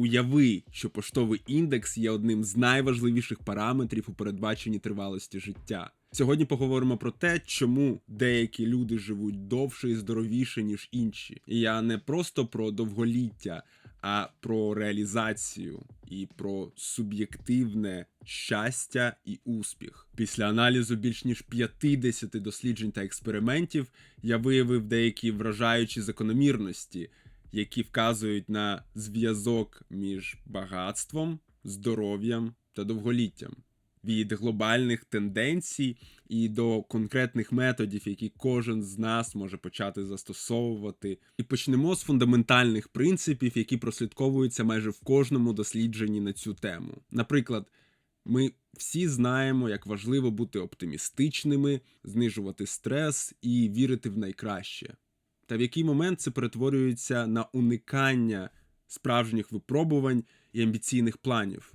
Уяви, що поштовий індекс є одним з найважливіших параметрів у передбаченні тривалості життя. Сьогодні поговоримо про те, чому деякі люди живуть довше і здоровіше, ніж інші. І я не просто про довголіття, а про реалізацію і про суб'єктивне щастя і успіх. Після аналізу більш ніж 50 досліджень та експериментів я виявив деякі вражаючі закономірності, які вказують на зв'язок між багатством, здоров'ям та довголіттям. Від глобальних тенденцій і до конкретних методів, які кожен з нас може почати застосовувати, і почнемо з фундаментальних принципів, які прослідковуються майже в кожному дослідженні на цю тему. Наприклад, ми всі знаємо, як важливо бути оптимістичними, знижувати стрес і вірити в найкраще. Та в який момент це перетворюється на уникання справжніх випробувань і амбіційних планів.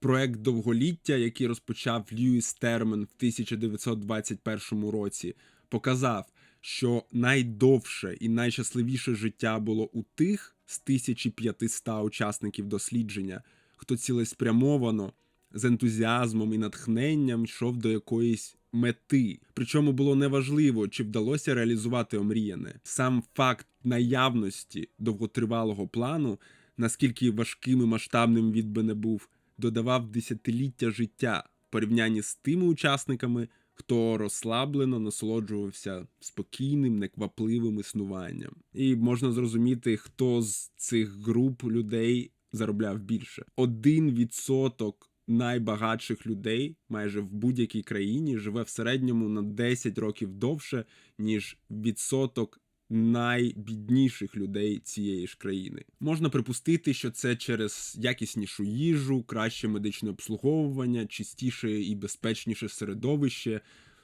Проект довголіття, який розпочав Льюіс Термен в 1921 році, показав, що найдовше і найщасливіше життя було у тих з 1500 учасників дослідження, хто цілеспрямовано з ентузіазмом і натхненням йшов до якоїсь мети. Причому було неважливо, чи вдалося реалізувати омріяне. Сам факт наявності довготривалого плану, наскільки важким і масштабним він би не був, додавав десятиліття життя в порівнянні з тими учасниками, хто розслаблено насолоджувався спокійним, неквапливим існуванням. І можна зрозуміти, хто з цих груп людей заробляв більше. Один відсоток найбагатших людей майже в будь-якій країні живе в середньому на 10 років довше, ніж відсоток найбідніших людей цієї ж країни. Можна припустити, що це через якіснішу їжу, краще медичне обслуговування, чистіше і безпечніше середовище,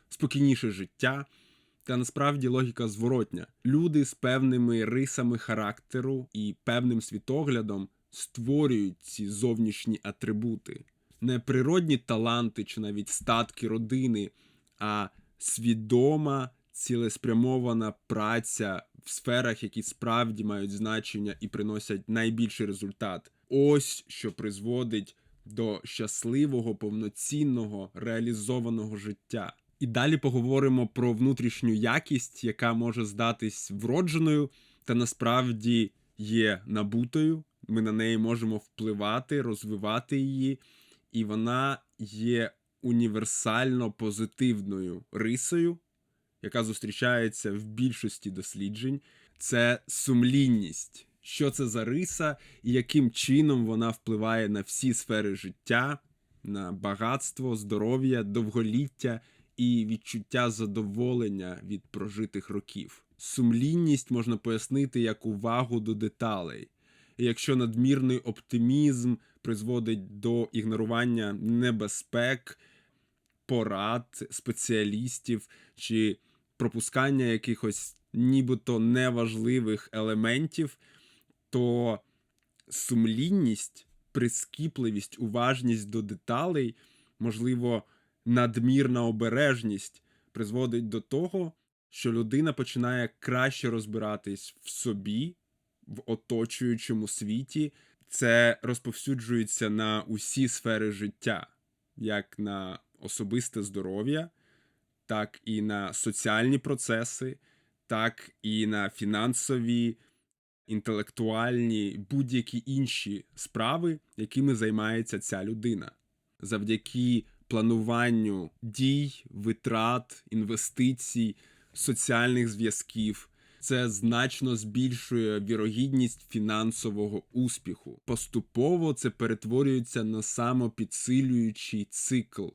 спокійніше життя. Та насправді логіка зворотня. Люди з певними рисами характеру і певним світоглядом створюють ці зовнішні атрибути не природні таланти чи навіть статки родини, а свідома, цілеспрямована праця в сферах, які справді мають значення і приносять найбільший результат. Ось що призводить до щасливого, повноцінного, реалізованого життя. І далі поговоримо про внутрішню якість, яка може здатись вродженою, та насправді є набутою. Ми на неї можемо впливати, розвивати її і вона є універсально позитивною рисою, яка зустрічається в більшості досліджень. Це сумлінність. Що це за риса і яким чином вона впливає на всі сфери життя, на багатство, здоров'я, довголіття і відчуття задоволення від прожитих років. Сумлінність можна пояснити як увагу до деталей. І якщо надмірний оптимізм призводить до ігнорування небезпек, порад спеціалістів чи пропускання якихось нібито неважливих елементів, то сумлінність, прискіпливість, уважність до деталей, можливо, надмірна обережність призводить до того, що людина починає краще розбиратись в собі, в оточуючому світі це розповсюджується на усі сфери життя, як на особисте здоров'я, так і на соціальні процеси, так і на фінансові, інтелектуальні, будь-які інші справи, якими займається ця людина. Завдяки плануванню дій, витрат, інвестицій, соціальних зв'язків. Це значно збільшує вірогідність фінансового успіху. Поступово це перетворюється на самопідсилюючий цикл,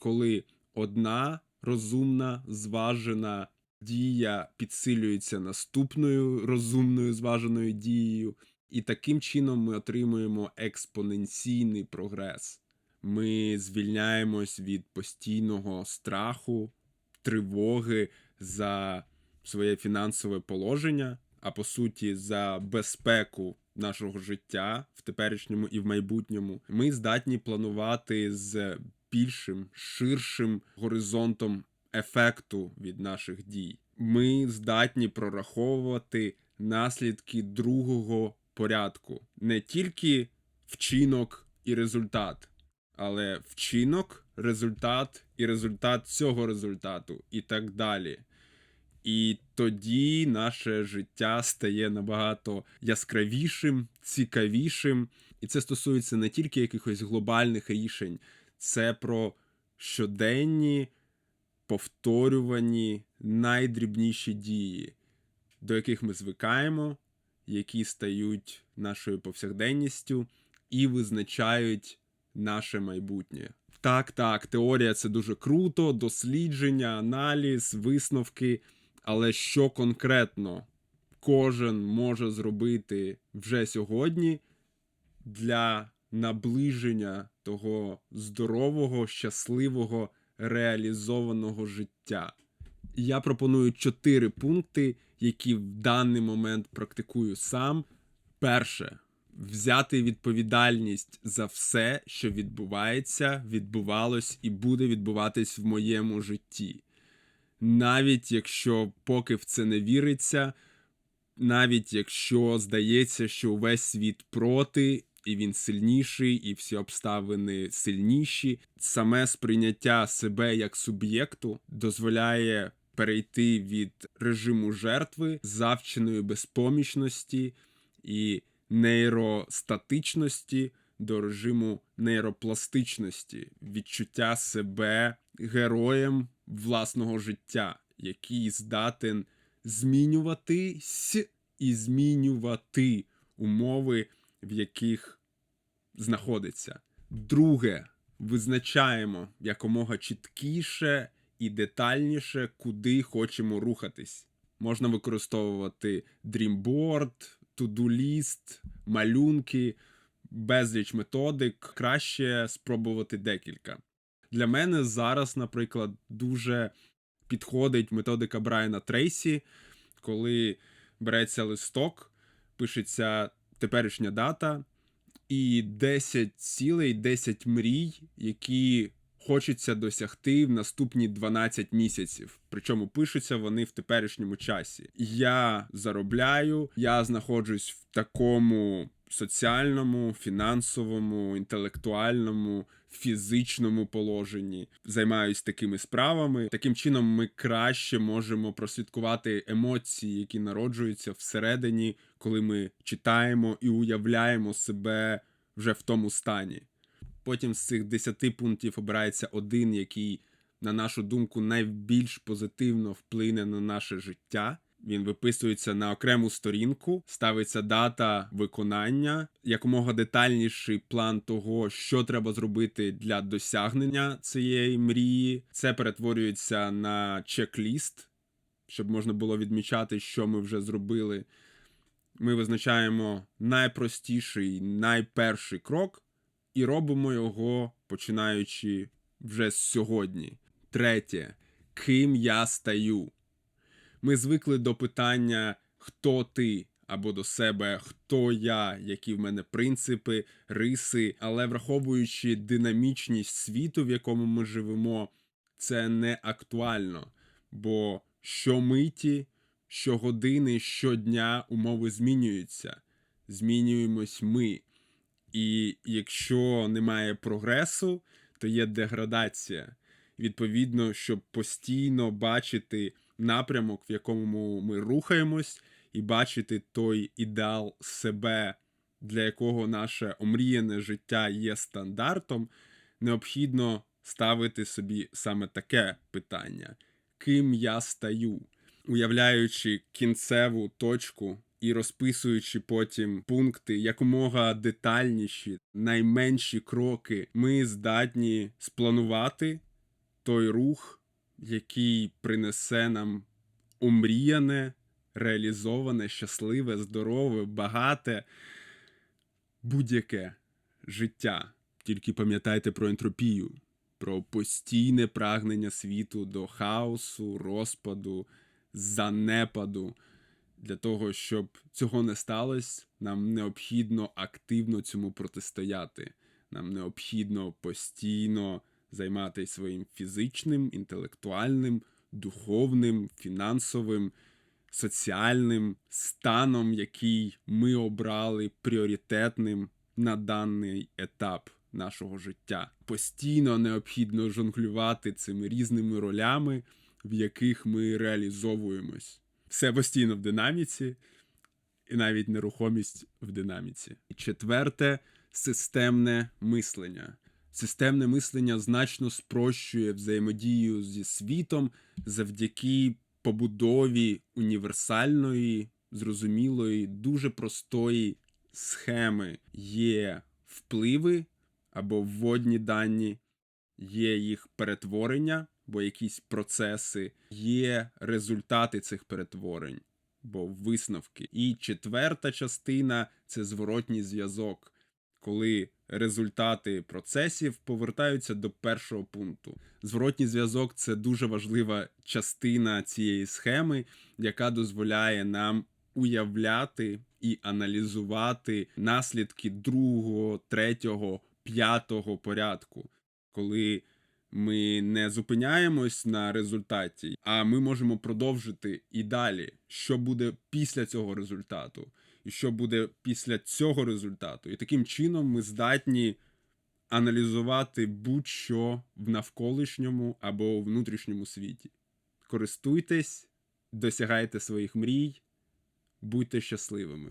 коли одна розумна зважена дія підсилюється наступною розумною зваженою дією, і таким чином ми отримуємо експоненційний прогрес. Ми звільняємось від постійного страху, тривоги за своє фінансове положення, а по суті, за безпеку нашого життя в теперішньому і в майбутньому, ми здатні планувати з більшим, ширшим горизонтом ефекту від наших дій. Ми здатні прораховувати наслідки другого порядку. Не тільки вчинок і результат, але вчинок, результат і результат цього результату, і так далі. І тоді наше життя стає набагато яскравішим, цікавішим. І це стосується не тільки якихось глобальних рішень, це про щоденні, повторювані, найдрібніші дії, до яких ми звикаємо, які стають нашою повсякденністю і визначають наше майбутнє. Так, так, теорія це дуже круто, дослідження, аналіз, висновки. Але що конкретно кожен може зробити вже сьогодні для наближення того здорового, щасливого, реалізованого життя? Я пропоную чотири пункти, які в даний момент практикую сам. Перше взяти відповідальність за все, що відбувається, відбувалось і буде відбуватись в моєму житті. Навіть якщо поки в це не віриться, навіть якщо здається, що увесь світ проти, і він сильніший, і всі обставини сильніші, саме сприйняття себе як суб'єкту дозволяє перейти від режиму жертви, завченої безпомічності і нейростатичності до режиму нейропластичності, відчуття себе героєм власного життя, який здатен змінюватись і змінювати умови, в яких знаходиться. Друге, визначаємо якомога чіткіше і детальніше, куди хочемо рухатись. Можна використовувати дрімборд, туду-ліст, малюнки, безліч методик. Краще спробувати декілька. Для мене зараз, наприклад, дуже підходить методика Брайана Трейсі, коли береться листок, пишеться теперішня дата і 10 цілей, 10 мрій, які хочеться досягти в наступні 12 місяців. Причому пишуться вони в теперішньому часі. Я заробляю, я знаходжусь в такому соціальному, фінансовому, інтелектуальному, фізичному положенні. Займаюсь такими справами. Таким чином, ми краще можемо прослідкувати емоції, які народжуються всередині, коли ми читаємо і уявляємо себе вже в тому стані. Потім з цих 10 пунктів обирається один, який, на нашу думку, найбільш позитивно вплине на наше життя. Він виписується на окрему сторінку, ставиться дата виконання, якомога детальніший план того, що треба зробити для досягнення цієї мрії. Це перетворюється на чек-ліст, щоб можна було відмічати, що ми вже зробили. Ми визначаємо найпростіший, найперший крок і робимо його починаючи вже з сьогодні. Третє, ким я стаю. Ми звикли до питання, хто ти, або до себе, хто я, які в мене принципи, риси, але враховуючи динамічність світу, в якому ми живемо, це не актуально. Бо щомиті, щогодини, щодня умови змінюються, змінюємось ми. І якщо немає прогресу, то є деградація. Відповідно, щоб постійно бачити напрямок, в якому ми рухаємось, і бачити той ідеал себе, для якого наше омріяне життя є стандартом, необхідно ставити собі саме таке питання: ким я стаю, уявляючи кінцеву точку. І розписуючи потім пункти якомога детальніші, найменші кроки, ми здатні спланувати той рух, який принесе нам омріяне, реалізоване, щасливе, здорове, багате будь-яке життя. Тільки пам'ятайте про ентропію, про постійне прагнення світу до хаосу, розпаду, занепаду. Для того, щоб цього не сталося, нам необхідно активно цьому протистояти. Нам необхідно постійно займатися своїм фізичним, інтелектуальним, духовним, фінансовим, соціальним станом, який ми обрали пріоритетним на даний етап нашого життя. Постійно необхідно жонглювати цими різними ролями, в яких ми реалізовуємось. Все постійно в динаміці, і навіть нерухомість в динаміці. І четверте системне мислення. Системне мислення значно спрощує взаємодію зі світом завдяки побудові універсальної, зрозумілої, дуже простої схеми. Є впливи або вводні дані, є їх перетворення, бо якісь процеси, є результати цих перетворень, бо висновки. І четверта частина це зворотній зв'язок, коли результати процесів повертаються до першого пункту. Зворотній зв'язок це дуже важлива частина цієї схеми, яка дозволяє нам уявляти і аналізувати наслідки другого, третього, п'ятого порядку, коли ми не зупиняємось на результаті, а ми можемо продовжити і далі, що буде після цього результату, і що буде після цього результату. І таким чином ми здатні аналізувати будь-що в навколишньому або внутрішньому світі. Користуйтесь, досягайте своїх мрій, будьте щасливими.